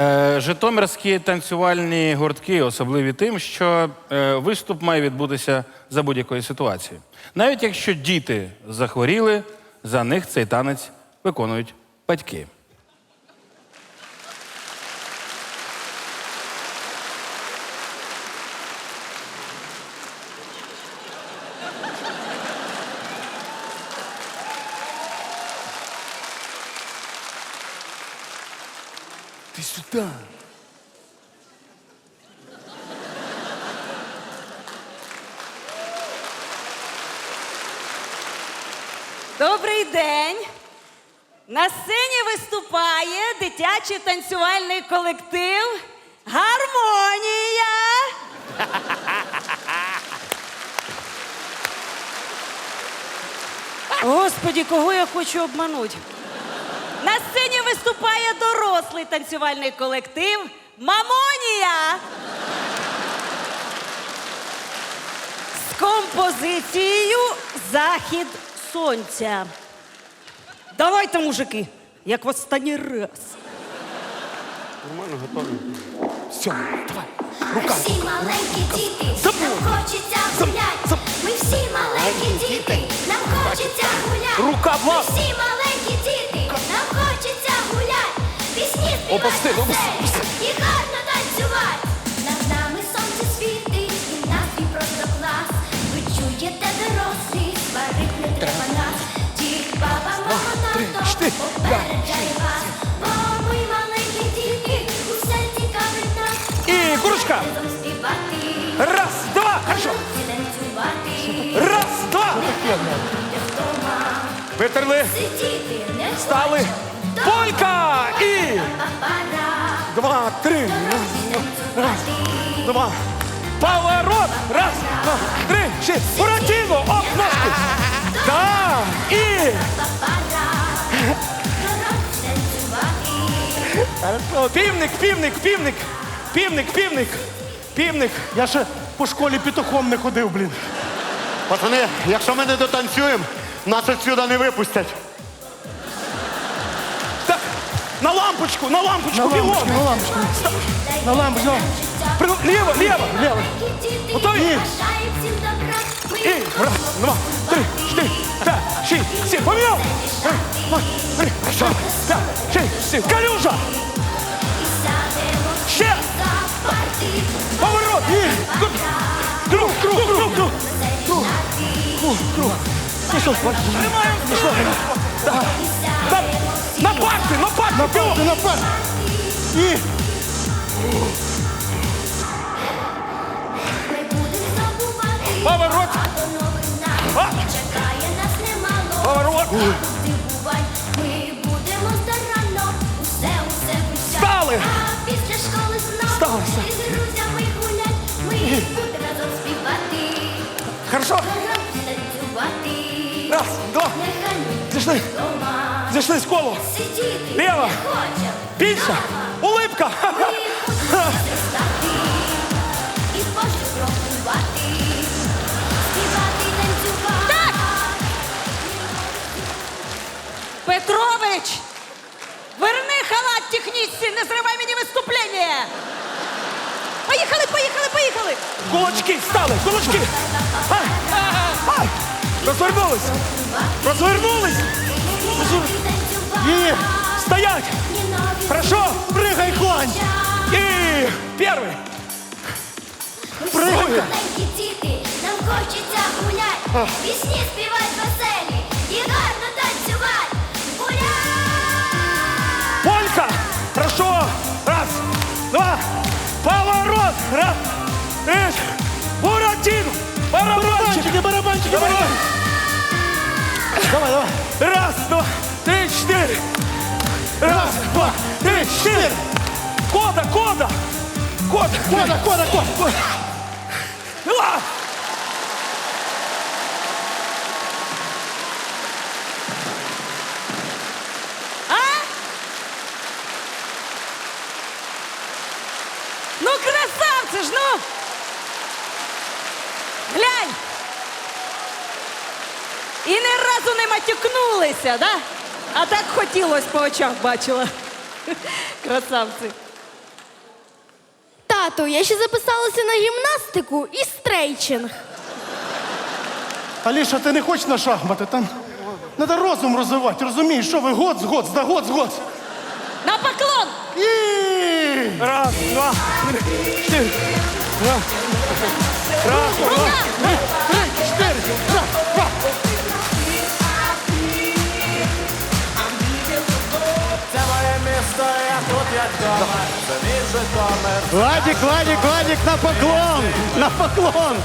Е, Житомирські танцювальні гуртки особливі тим, що е, виступ має відбутися за будь-якої ситуації. Навіть якщо діти захворіли, за них цей танець виконують батьки. Ти сюди. Добрий день! На сцені виступає дитячий танцювальний колектив Гармонія. Господі, кого я хочу обманути? На сцені виступає дорослий танцювальний колектив Мамонія. З композицією Захід сонця. Давайте, мужики, як в останній раз. Все, давай. Рука. Всі маленькі діти, нам хочеться гулять. Ми всі маленькі діти, нам хочеться гулять. Рука в Ми всі маленькі Співати Опусти, опусти, і гарно танцювати. Над нами сонце світить, і настрій просто клас. Ви чуєте дорослі, сварить не треба нас. Дід, баба, мама, тато, попереджає вас. Бо ми маленькі діти, усе цікавить нас. І курочка. Раз, два, хорошо. Раз, два. Витерли, стали. Полька. І два, три. Раз, два. Поворот. Раз, два, три, чотири. Буратіно. Оп, ножки. Да. І. Півник, півник, півник. Півник, півник. Півник. Я ще по школі петухом не ходив, блін. Пацани, якщо ми не дотанцюємо, нас отсюда не випустять. На лампочку, на лампочку, На бігом. лампочку, на лампочку. На лампочку. При... Ліво, ліво. Лево. Готові? І. Раз, два, три, чотири, п'ять, шість, сім. Поміняв. Раз, два, три, чотири, п'ять, шість, сім. Калюжа. Ще. Поворот. І. Круг, круг, круг, круг, круг. Круг, круг, круг. Пішов. Пішов. Так. Так. На парти, на парти. На парти, на парти. І. Поворот. А. Поворот. Стали. Стали. співати. Хорошо. Раз, два. Ми Зійшли. з не хочемо. Більше. Улипка. Так! Петрович! Верни халат технічці, не зривай мені виступлення! Поїхали, поїхали, поїхали! Кулачки стали, кулачки. Ай, ай. Розвернулись. Розвернулись. І. Стоять. Хорошо. Пригай, клань. И первый. Пригай. Маленькі діти, нам хочеться гулять, пісні співать веселі і гарно танцювати. Гулять! Полька. Хорошо. Раз, два. Поворот. Раз. Три. Буратино. Барабанчик. Барабанчики, барабанчики, Давай. барабанчики. Давай, давай. Раз, два, три, четыре. Раз, два, три, четыре. Кода, кода. Кода. Кода, кода, кода. А! А? Ну, красавці ж, ну! Глянь! І ні разу не матюкнулися, да? А так хотілося по очах бачила. Красавці. Тату, я ще записалася на гімнастику і стрейчинг. Аліша, ти не хочеш на шахмати? Там треба розум розвивати, розумієш, що ви год з год, да год з год. На поклон! І Раз, два, три, чотири. Владик, Владик, Владик, на поклон! На поклон!